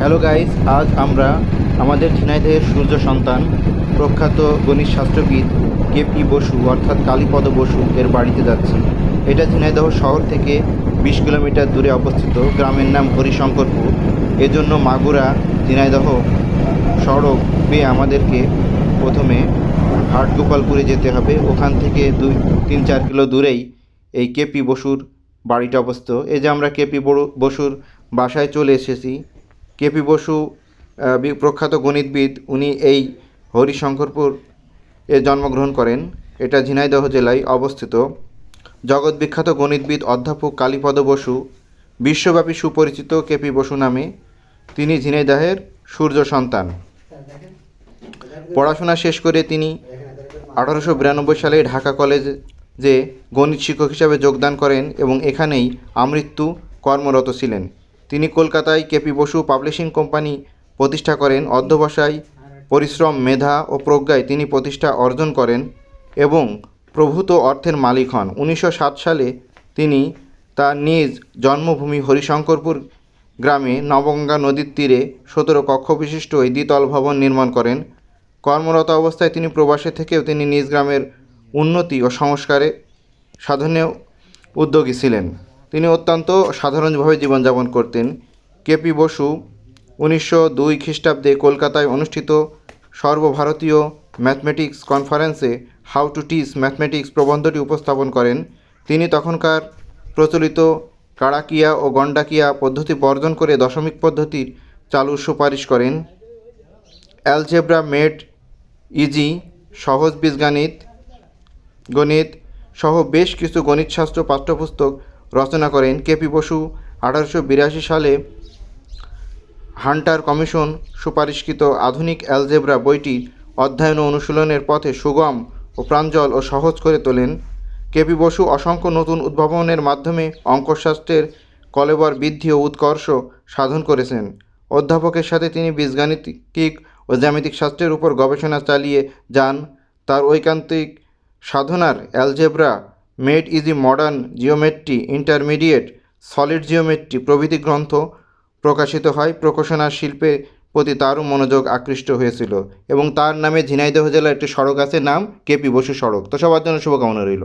Hello guys আজ আমরা আমাদের ঝিনাইদহের সূর্য সন্তান, প্রখ্যাত গণিত শাস্ত্রবিদ কেপি বসু, অর্থাৎ কালীপদ বসু এর বাড়িতে যাচ্ছি। এটা ঝিনাইদহ শহর থেকে বিশ কিলোমিটার দূরে অবস্থিত গ্রামের নাম হরিশঙ্করপুর। এজন্য মাগুরা, ঝিনাইদহ সড়ক পেয়ে আমাদেরকে প্রথমে হাটগোপালপুরে যেতে হবে। ওখান থেকে দুই, তিন, চার কিলো দূরেই এই কেপি বসুর বাড়িটা অবস্থিত। এই যে আমরা কেপি বসুর বাসায় চলে এসেছি। কেপি বসু প্রখ্যাত গণিতবিদ, উনি এই হরিশঙ্করপুর এ জন্মগ্রহণ করেন। এটা ঝিনাইদহ জেলায় অবস্থিত। জগৎ বিখ্যাত গণিতবিদ অধ্যাপক কালীপদ বসু, বিশ্বব্যাপী সুপরিচিত কেপি বসু নামে তিনি ঝিনাইদহের সূর্য সন্তান। পড়াশোনা শেষ করে তিনি আঠারোশো বিরানব্বই সালে ঢাকা কলেজে গণিত শিক্ষক হিসাবে যোগদান করেন এবং এখানেই আমৃত্যু কর্মরত ছিলেন। তিনি কলকাতায় কেপি বসু পাবলিশিং কোম্পানি প্রতিষ্ঠা করেন। অধ্যবসায়, পরিশ্রম, মেধা ও প্রজ্ঞায় তিনি প্রতিষ্ঠা অর্জন করেন এবং প্রভূত অর্থের মালিক হন। উনিশশো সাত সালে তিনি তার নিজ জন্মভূমি হরিশঙ্করপুর গ্রামে নবগঙ্গা নদীর তীরে সতেরো কক্ষ বিশিষ্ট এই দ্বিতল ভবন নির্মাণ করেন। কর্মরত অবস্থায় তিনি প্রবাসে থেকেও তিনি নিজ গ্রামের উন্নতি ও সংস্কারে সাধনেও উদ্যোগী ছিলেন। তিনি অত্যন্ত সাধারণভাবে জীবনযাপন করতেন। কেপি বসু উনিশশো দুই খ্রিস্টাব্দে কলকাতায় অনুষ্ঠিত সর্বভারতীয় ম্যাথমেটিক্স কনফারেন্সে হাউ টু টিচ ম্যাথমেটিক্স প্রবন্ধটি উপস্থাপন করেন। তিনি তখনকার প্রচলিত কাড়াকিয়া ও গন্ডাকিয়া পদ্ধতি বর্জন করে দশমিক পদ্ধতির চালুর সুপারিশ করেন। অ্যালজেব্রা মেড ইজি, সহজ বীজগণিত, গণিত সহ বেশ কিছু গণিতশাস্ত্র পাঠ্যপুস্তক রচনা করেন কেপি বসু। আঠারোশো বিরাশি সালে হান্টার কমিশন সুপারিশকৃত আধুনিক অ্যালজেব্রা বইটি অধ্যয়ন ও অনুশীলনের পথে সুগম ও প্রাঞ্জল ও সহজ করে তোলেন। কেপি বসু অসংখ্য নতুন উদ্ভাবনের মাধ্যমে অঙ্কশাস্ত্রের কলেবর বৃদ্ধি ও উৎকর্ষ সাধন করেছেন। অধ্যাপকের সাথে তিনি বীজগাণিতিক ও জ্যামিতিক শাস্ত্রের উপর গবেষণা চালিয়ে যান। তার ঐকান্তিক সাধনার algebra made easy modern geometry intermediate solid geometry প্রভৃতি গ্রন্থ প্রকাশিত হয়। প্রকাশনার শিল্পে প্রতি তারও মনোযোগ আকৃষ্ট হয়েছিল এবং তার নামে ঝিনাইদহ জেলার একটি সড়ক আছে, নাম কেপি বসু সড়ক। তো সবার জন্য শুভকামনা রইল।